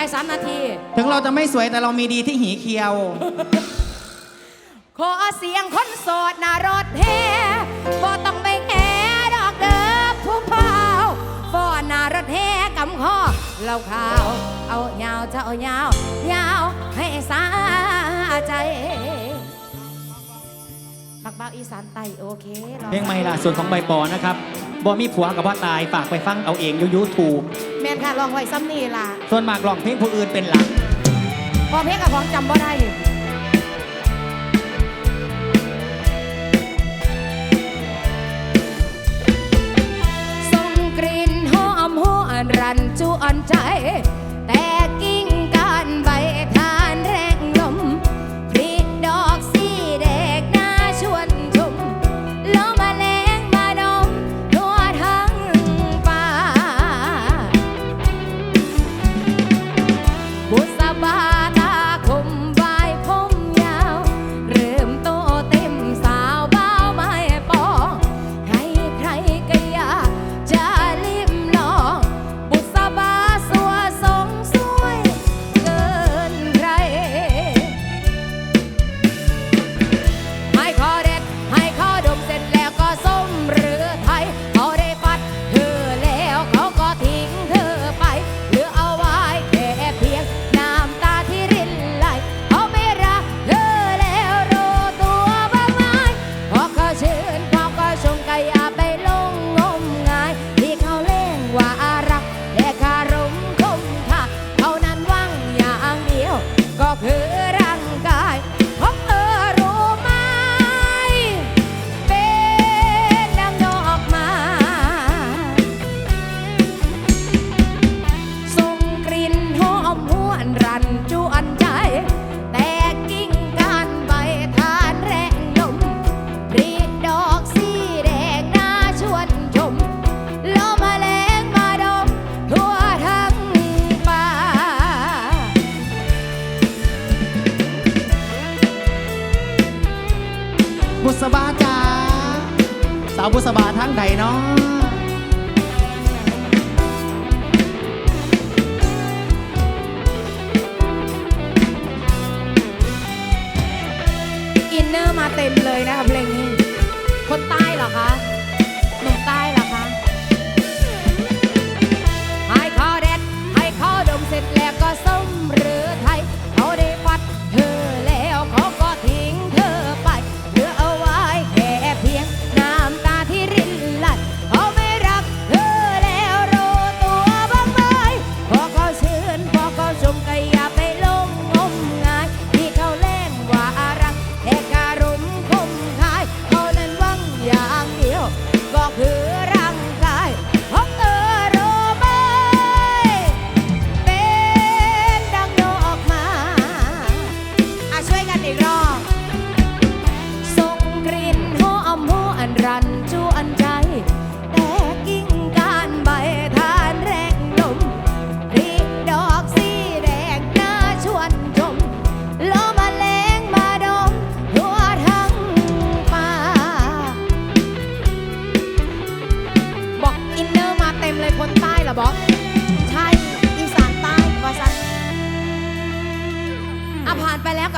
ไปสนาที ถึงเราจะไม่สวยแต่เรามีดีที่หีเคียว ขอเสียงคนสดนารถเฮบ่ต้องไปแอดอกเด้อผู้เผาฟอนหนารถเฮกำคอเราข่าว เอายาวเจ้ายาวยาวให้สาใจ บ่าวอีสานไตโอเคเพลงใหม่ล่ะส่วนของใบปอนะครับบอมีผัวกับพ่อตายฝากไปฟังเอาเองยูยูทูแมนค่ะลองไว้ซ้ำนี่ล่ะ ส่วนมากลองเพลงผู้อื่นเป็นหลัก พอเพลงกับของจำบ่ได้ส่งกลิ่นหอมหวนรันจวนใจ เต็มเลยนะคะเพลงนี้ คนใต้เหรอคะ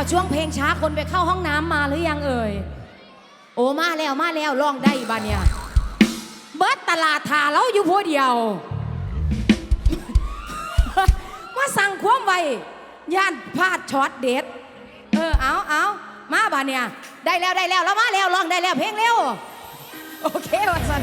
ับช่วงเพลงช้าคนไปเข้าห้องน้ำมาหรือยังเอ่ย โอ้มาแล้วมาแล้วร้องได้บ้านเนี่ยเบิดตลาดทาเราอยู่ผู้เดียวมาสั่งควมไว้ย่านพลาดช็อตเด็ดเออเอาเอามาบ้านเนี่ยได้แล้วได้แล้วแล้วมาแล้วร้องได้แล้วเพลงเร็วโอเควะสัน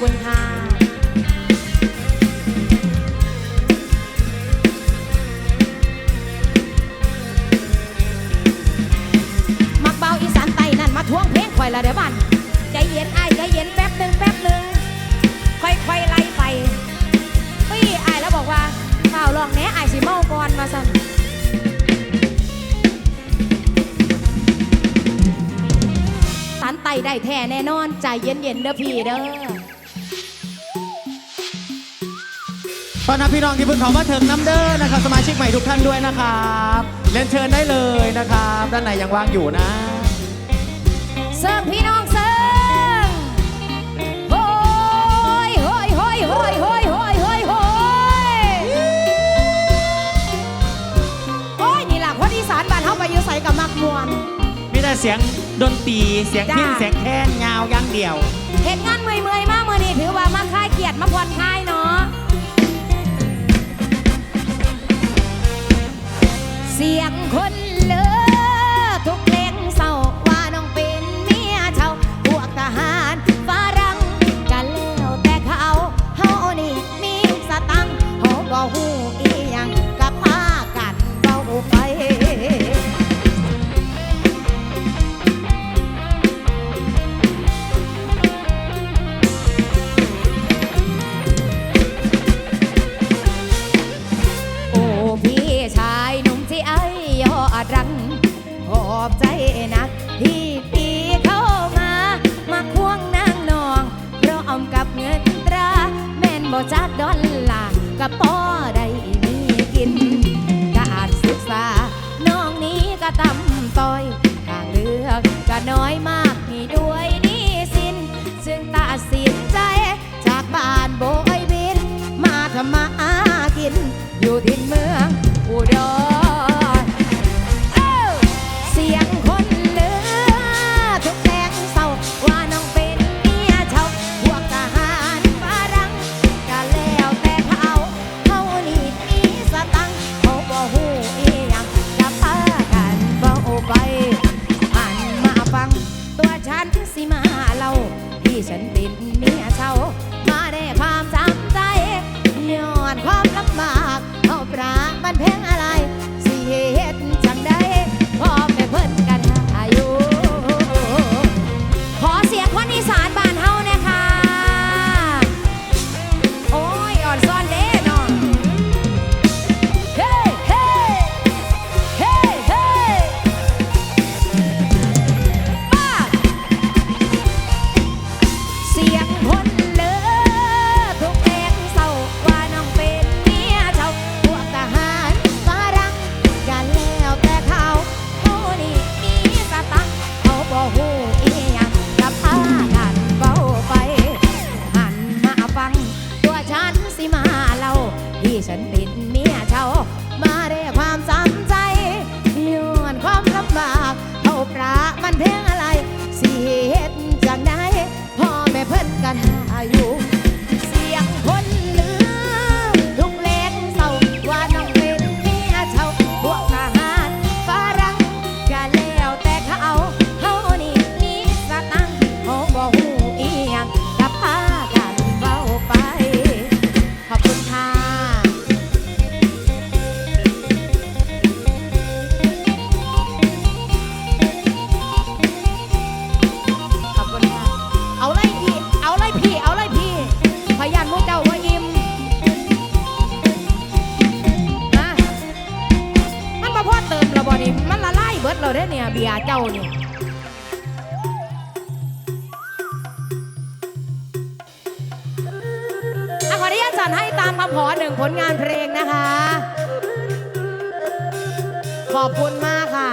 คุณค่มักเบาอีสานไตนั่นมาทวงเพลงข่อยละเดี๋ยวบันใจเย็นไอ้ใจเย็นแป๊บหนึ่งแป๊บหนึ่งค่อยๆไล่ไปปี้ไอ้แล้วบอกว่าเฝ้าลองแน่ไอ้สิเมาก่อนมาสั่นสันไตได้แท้แน่นอนใจเย็นๆเด้อพี่เด้อ ตอนนับพี่น้องที่เพิ่งเขอว่าถึงน้ำเด้อนะครับ สมาชิกใหม่ทุกท่านด้วยนะครับเล่นเชิญได้เลยนะครับ ด้านในยังว่างอยู่นะ เสิร์ฟพี่น้องเสิร์ฟโอ้ยโอยโอยโอยโอยโอยโอยโอยโอ้ยนี่หลักคนอีสานบ้านเฮาไปยู่ใส่กับมักมวน มีแต่เสียงดนตรีเสียงพิ้นเสียงแค้นงาอยังเดียว เห็นงานเมื่อยๆมากเมื่อนี้ถือว่ามาคลายเกียดมาผ่อนคลายเนาะ สียงคนเลย จัดดอลลาระป๋อ ขอบคุณมากค่ะ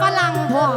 ฝรั่งพร้อ